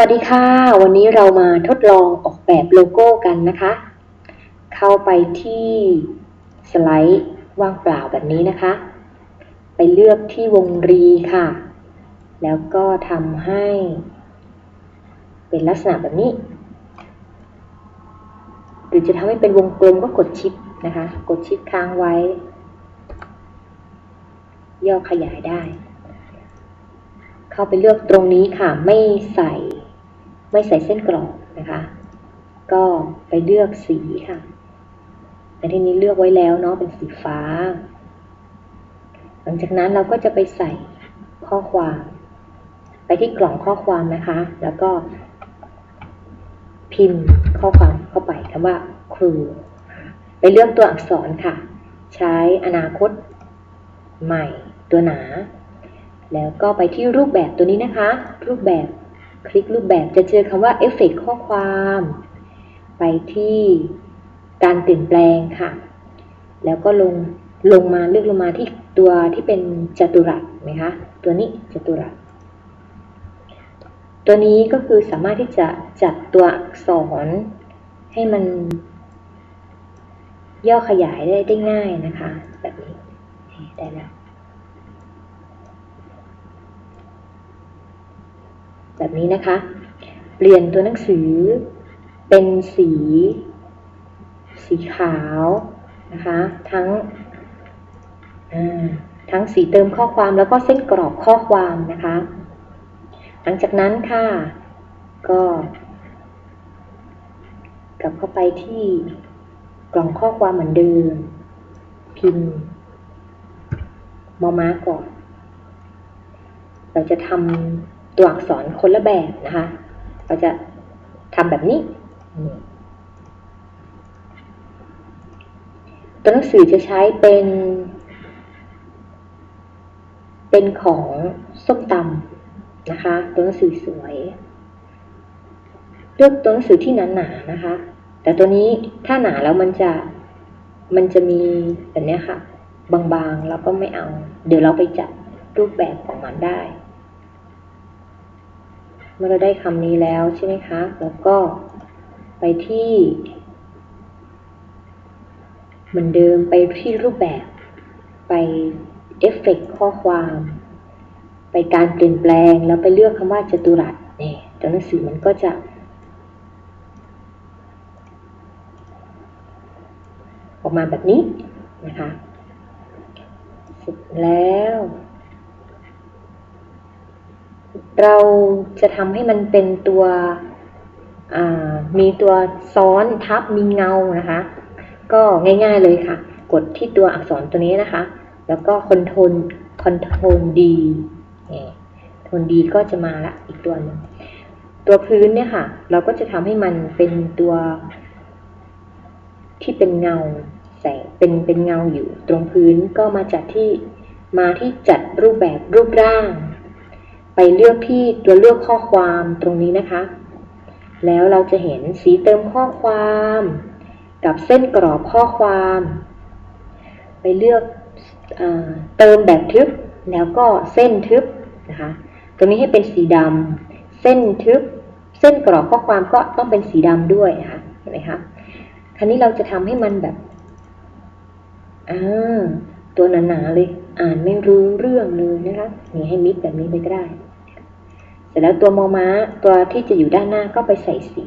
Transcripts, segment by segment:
วัสดีค่ะ วันนี้เรามาทดลองออกแบบโลโก้กันนะคะ เข้าไปที่สไลด์ว่างเปล่าแบบนี้นะคะ ไปเลือกที่วงรีค่ะ แล้วก็ทำให้ เป็นลักษณะแบบนี้ หรือจะทำให้เป็นวงกลมก็กดชิปนะคะ กดชิปค้างไว้ ย่อขยายได้ เข้าไปเลือกตรงนี้ค่ะ ไม่ใส่ ไม่ใส่เส้นกรอบนะคะ ก็ไปเลือกสีค่ะในที่นี้เลือกไว้แล้วเนาะเป็นสีฟ้า หลังจากนั้นเราก็จะไปใส่ข้อความ ไปที่กล่องข้อความนะคะ แล้วก็ พิมพ์ข้อความเข้าไปคำว่าครู ไปเลือกตัวอักษรค่ะ ใช้อนาคต ใหม่ตัวหนา แล้วก็ไปที่รูปแบบตัวนี้นะคะ รูปแบบ คลิกรูปแบบจะเจอคำว่าเอฟเฟกข้อความ ไปที่การเปลี่ยนแปลงค่ะ แล้วก็ลงลงมาเลือกลงมาที่ตัวที่เป็นจัตุรัสไหมคะ ตัวนี้จัตุรัส ตัวนี้ก็คือสามารถที่จะจัดตัวอักษรให้มันย่อขยายได้ได้ง่ายนะคะ แบบนี้ได้แล้ว แบบนี้นะคะ เปลี่ยนตัวหนังสือเป็นสี สีขาวนะคะ ทั้งทั้งสีเติมข้อความแล้วก็เส้นกรอบข้อความนะคะ หลังจากนั้นค่ะ ก็ กลับเข้าไปที่กล่องข้อความเหมือนเดิม พิมพ์มอม้าก่อน เราจะทำ ตัวอักษรคนละแบบนะคะเราจะทำแบบนี้ ตัวหนังสือจะใช้เป็น เป็นของส้มตำนะคะ ตัวหนังสือสวยเลือกตัวหนังสือที่หนาๆนนะคะ แต่ตัวนี้ถ้าหนาแล้วมันจะมันจะมีแบบนี้ค่ะ บางๆแล้วก็ไม่เอา เดี๋ยวเราไปจัดรูปแบบของมันได้ เมื่อเราได้คำนี้แล้วใช่ไหมคะ แล้วก็ไปที่ เหมือนเดิมไปที่รูปแบบ ไปเอฟเฟกข้อความ ไปการเปลี่ยนแปลงแล้วไปเลือกคำว่าจตุรัสเนี่ยตัวหนังสือมันก็จะออกมาแบบนี้นะคะ เสร็จแล้ว เราจะทำให้มันเป็นตัวมีตัวซ้อนทับมีเงานะคะ ก็ง่ายๆเลยค่ะ กดที่ตัวอักษรตัวนี้นะคะ แล้วก็คอนโทรลคอนโทรลดีโทนดีก็จะมาละอีกตัวหนึ่งตัวพื้นเนี่ยค่ะ เราก็จะทำให้มันเป็นตัว ที่เป็นเงาแสงเป็นเป็นเงาอยู่ตรงพื้นก็มาจัดที่มาที่จัดรูปแบบรูปร่าง ไปเลือกที่ตัวเลือกข้อความตรงนี้นะคะ แล้วเราจะเห็นสีเติมข้อความ กับเส้นกรอบข้อความ ไปเลือกเอเติมแบบทึบ แล้วก็เส้นทึบนะคะ ตรงนี้ให้เป็นสีดำเส้นทึบ เส้นกรอบข้อความก็ต้องเป็นสีดำด้วยนะคะ เห็นไหมคะ คราวนี้เราจะทำให้มันแบบอ่าตัวหนาๆเลย อ่านไม่รู้เรื่องเลยนะคะนี่ให้มิดแบบนี้ไปก็ได้ สร็จแล้วตัวมอม้าตัวที่จะอยู่ด้านหน้าก็ไปใส่สี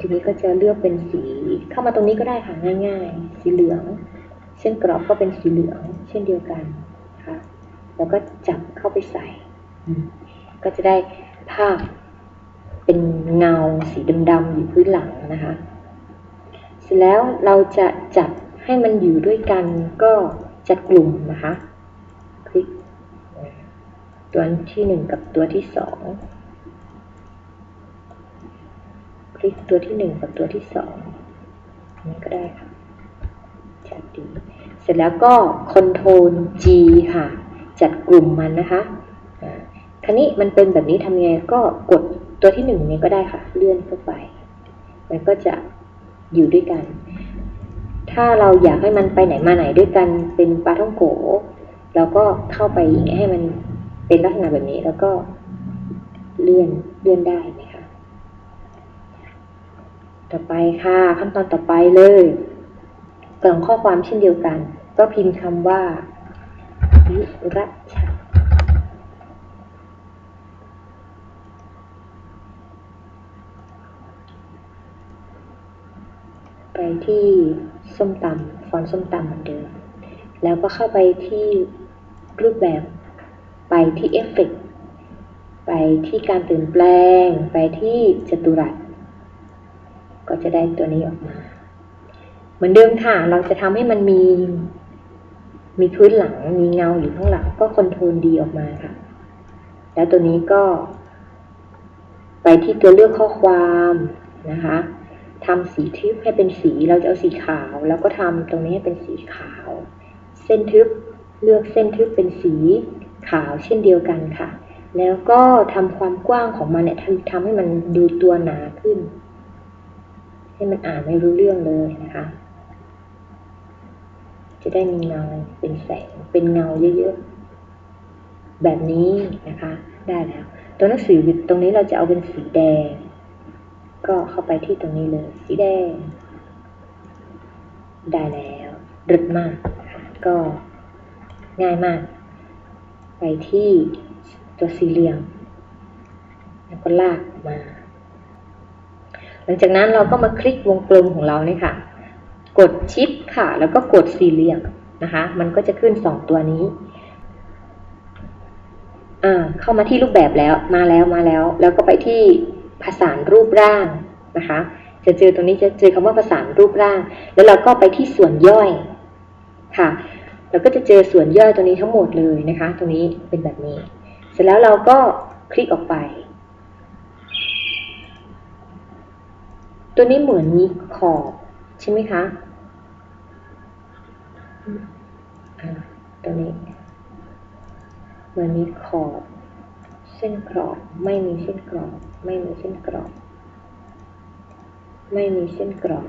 ทีนี้ก็จะเลือกเป็นสี เข้ามาตรงนี้ก็ได้ค่ะง่ายๆ สีเหลือง เส้นกรอบก็เป็นสีเหลือง เช่นเดียวกันนะคะแล้วก็จับเข้าไปใส่ ก็จะได้ภาพเป็นเงาสีดำๆอยู่พื้นหลังนะคะ เสร็จแล้วเราจะจัดให้มันอยู่ด้วยกันก็จัดกลุ่มนะคะ คลิก ตัวที่หนึ่งกับตัวที่สองคลิกตัวที่หนึ่งกับตัวที่สองนี่ก็ได้ค่ะจัดดีเสร็จแล้วก็ Ctrl G ค่ะ จัดกลุ่มมันนะคะคราวนี้มันเป็นแบบนี้ทำยังไงก็กดตัวที่หนึ่งนี้ก็ได้ค่ะ เลื่อนเข้าไป มันก็จะอยู่ด้วยกัน ถ้าเราอยากให้มันไปไหนมาไหนด้วยกันเป็นปลาท่องโกเราก็เข้าไปอย่างนี้ให้มัน เป็นลักษณะแบบนี้แล้วก็เลื่อนเลื่อนได้นะคะต่อไปค่ะขั้นตอนต่อไปเลยกล่องข้อความเช่นเดียวกัน ก็พิมพ์คำว่าวิรัชาไปที่ส้มตำฟอนต์ส้มตำเหมือนเดิม แล้วก็เข้าไปที่รูปแบบ ไปที่เอฟเฟกต์ไปที่การเปลี่ยนแปลง ไปที่จัตุรัส ก็จะได้ตัวนี้ออกมา เหมือนเดิมค่ะ เราจะทำให้มันมี มีพื้นหลัง มีเงาอยู่ข้างหลัง ก็คอนโทรลดีออกมาค่ะ แล้วตัวนี้ก็ ไปที่ตัวเลือกข้อความนะคะทำสีทึบให้เป็นสี เราจะเอาสีขาว แล้วก็ทำตรงนี้ให้เป็นสีขาว เส้นทึบ เลือกเส้นทึบเป็นสี ขาวเช่นเดียวกันค่ะ แล้วก็ทำความกว้างของมันเนี่ยทำทำให้มันดูตัวหนาขึ้น ให้มันอ่านไม่รู้เรื่องเลยนะคะ จะได้มีเงาเป็นแสงเป็นเงาเยอะๆ แบบนี้นะคะ ได้แล้ว ตัวหนังสือตรงนี้เราจะเอาเป็นสีแดง ก็เข้าไปที่ตรงนี้เลย สีแดง ได้แล้วรึดมาก ก็ง่ายมาก ไปที่ตัวสี่เหลี่ยม แล้วก็ลากมา หลังจากนั้นเราก็มาคลิกวงกลมของเราเนี่ยค่ะ กดชิปค่ะ แล้วก็กดสี่เหลี่ยมนะคะ มันก็จะขึ้นสองตัวนี้อ่าเข้ามาที่รูปแบบแล้วมาแล้วมาแล้ว แล้วก็ไปที่ผสานรูปร่างนะคะ จะเจอตรงนี้จะเจอคำว่าผสานรูปร่าง แล้วเราก็ไปที่ส่วนย่อยค่ะ เราก็จะเจอส่วนย่อยตัวนี้ทั้งหมดเลยนะคะ ตรงนี้เป็นแบบนี้ เสร็จแล้วเราก็คลิกออกไป ตัวนี้เหมือนมีขอบใช่ไหมคะตัวนี้เหมือนมีขอบ เส้นกรอบ ไม่มีเส้นกรอบ ไม่มีเส้นกรอบ ไม่มีเส้นกรอบ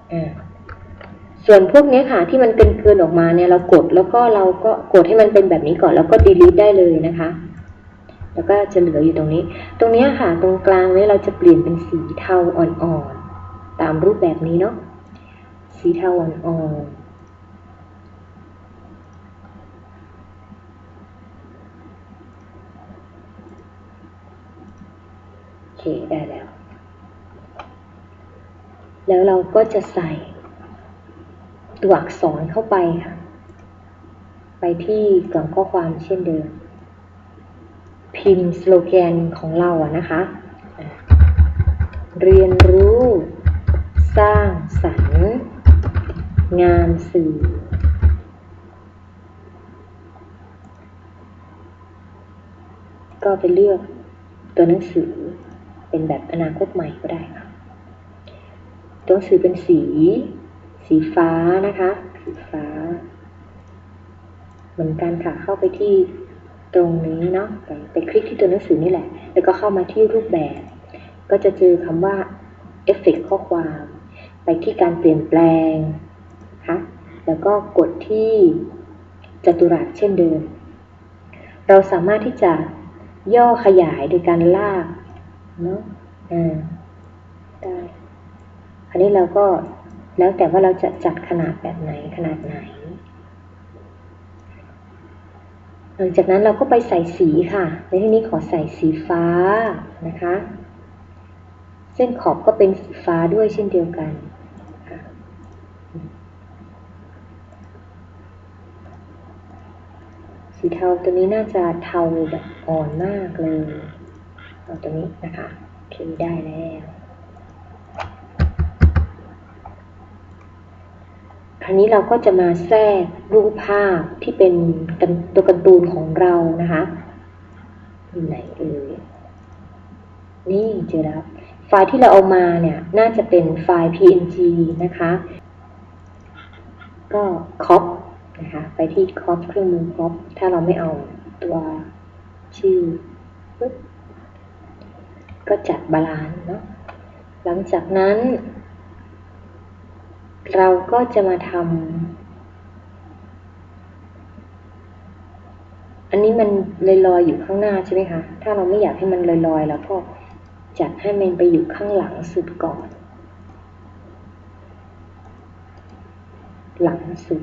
อ่า ส่วนพวกนี้ค่ะที่มันเป็นเกินออกมาเนี่ยเรากดแล้วก็เราก็กดให้มันเป็นแบบนี้ก่อนแล้วก็ delete ได้เลยนะคะ แล้วก็จะเหลืออยู่ตรงนี้ ตรงนี้ค่ะตรงกลางนี้เราจะเปลี่ยนเป็นสีเทาอ่อนๆตามรูปแบบนี้เนาะสีเทาอ่อนๆโอเคได้แล้ว แล้วเราก็จะใส่ ตัวอักษรเข้าไปค่ะ ไปที่กล่องข้อความเช่นเดิม พิมพ์สโลแกนของเราอะนะคะ เรียนรู้ สร้างสรรค์ งานสื่อก็ไปเลือกตัวหนังสือเป็นแบบอนาคตใหม่ก็ได้ค่ะ ตัวหนังสือเป็นสี สีฟ้านะคะ สีฟ้า เหมือนกันค่ะ เข้าไปที่ตรงนี้เนาะไปไปคลิกที่ตัวหนังสือนี่แหละ แล้วก็เข้ามาที่รูปแบบ ก็จะเจอคำว่าเอฟเฟกข้อความ ไปที่การเปลี่ยนแปลงคะแล้วก็กดที่จัตุรัสเช่นเดิม เราสามารถที่จะย่อขยายโดยการลากเนาะอ่าได้ อันนี้เราก็แล้วแต่ว่าเราจะจัดขนาดแบบไหนขนาดไหน หลังจากนั้นเราก็ไปใส่สีค่ะ ในที่นี้ขอใส่สีฟ้านะคะ เส้นขอบก็เป็นสีฟ้าด้วยเช่นเดียวกันสีเทาตัวนี้น่าจะเทาแบบอ่อนมากเลย เอาตัวนี้นะคะโอเคได้แล้ว คราวนี้เราก็จะมาแทรกรูปภาพที่เป็นตัวการ์ตูนของเรานะคะไหนเอ่ยนี่เจอแล้วไฟล์ที่เราเอามาเนี่ยน่าจะเป็นไฟล์ png นะคะ ก็คอปนะคะไปที่คอปเครื่องมือคอปถ้าเราไม่เอาตัวชื่อปึ๊บก็จัดบาลานซ์เนาะหลังจากนั้น เราก็จะมาทำอันนี้มันลอยๆอยู่ข้างหน้าใช่ไหมคะ ถ้าเราไม่อยากให้มันลอยๆแล้วก็จัดให้มันไปอยู่ข้างหลังสุดก่อน หลังสุด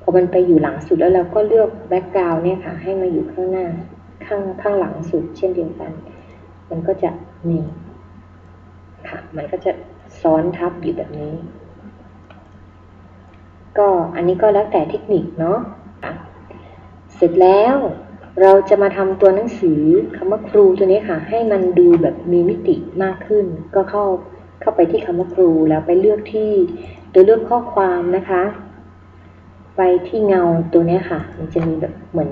พอมันไปอยู่หลังสุดแล้วเราก็เลือกแบ็กกราวน์เนี่ยค่ะ ให้มาอยู่ข้างหน้าข้างข้างหลังสุดเช่นเดียวกัน มันก็จะนี่ค่ะ มันก็จะ ซ้อนทับอยู่แบบนี้ ก็อันนี้ก็แล้วแต่เทคนิคเนาะเสร็จแล้วเราจะมาทำตัวหนังสือคำว่าครูตัวนี้ค่ะ ให้มันดูแบบมีมิติมากขึ้น ก็เข้าเข้าไปที่คำว่าครูแล้วไปเลือกที่ตัวเลือกข้อความนะคะ ไปที่เงาตัวนี้ค่ะ มันจะมีแบบเหมือน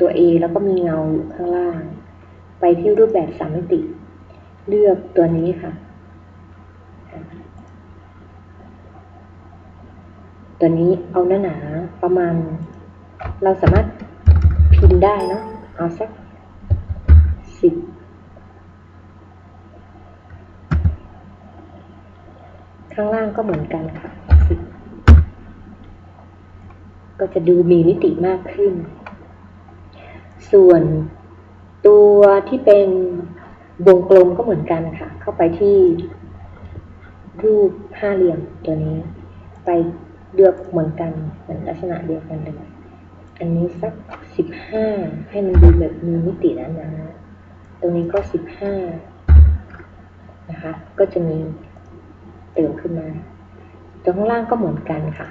ตัว A แล้วก็มีเงาอยู่ข้างล่าง ไปที่รูปแบบสามมิติ เลือกตัวนี้ค่ะ ตัวนี้เอาหนาหนาๆประมาณ เราสามารถพิมพ์ได้เนาะเอาสักสิบข้างล่างก็เหมือนกันค่ะสิบก็จะดูมีมิติมากขึ้น ส่วนตัวที่เป็นวงกลมก็เหมือนกันค่ะ เข้าไปที่รูปห้าเหลี่ยมตัวนี้ ไป เลือกเหมือนกันเหมือนลักษณะเดียวกันเลยอันนี้สักสิบห้าให้มันดูแบบมีมิตินะนะตรงนี้ก็สิบห้านะคะก็จะมีเติมขึ้นมาตรงข้างล่างก็เหมือนกันค่ะ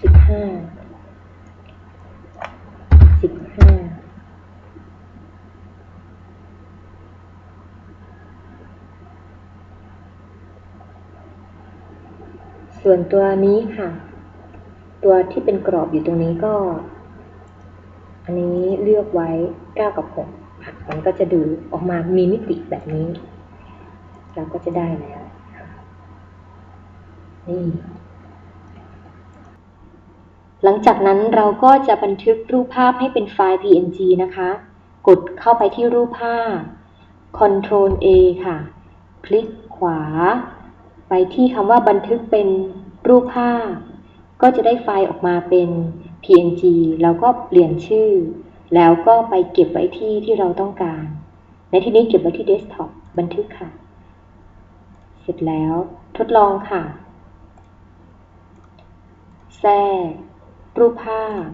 สิบห้าสิบห้า ส่วนตัวนี้ค่ะ ตัวที่เป็นกรอบอยู่ตรงนี้ก็ อันนี้เลือกไว้เก้ากับหกค่ะมันก็จะดูออกมามีมิติแบบนี้ เราก็จะได้แล้วนี่หลังจากนั้นเราก็จะบันทึกรูปภาพให้เป็นไฟล์ PNG นะคะ กดเข้าไปที่รูปภาพ Ctrl A ค่ะ คลิกขวา ไปที่คำว่าบันทึกเป็น รูปภาพ ก็จะได้ไฟล์ออกมาเป็น PNG แล้วก็เปลี่ยนชื่อ แล้วก็ไปเก็บไว้ที่ที่เราต้องการ ในที่นี้เก็บไว้ที่เดสก์ท็อปบันทึกค่ะ เสร็จแล้วทดลองค่ะ แทรกรูปภาพ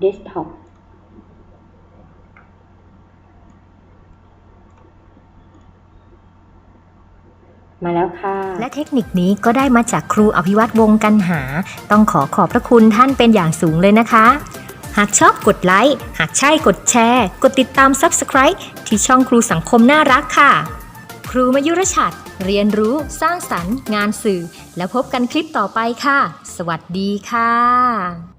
เดสก์ท็อป มาแล้วค่ะ และเทคนิคนี้ก็ได้มาจากครูอภิวัตวงศ์กันหา ต้องขอขอบพระคุณท่านเป็นอย่างสูงเลยนะคะ หากชอบกดไลค์ หากใช่กดแชร์ กดติดตาม Subscribe ที่ช่องครูสังคมน่ารักค่ะ ครูมายุรชัดเรียนรู้สร้างสรรค์ งานสื่อ แล้วพบกันคลิปต่อไปค่ะ สวัสดีค่ะ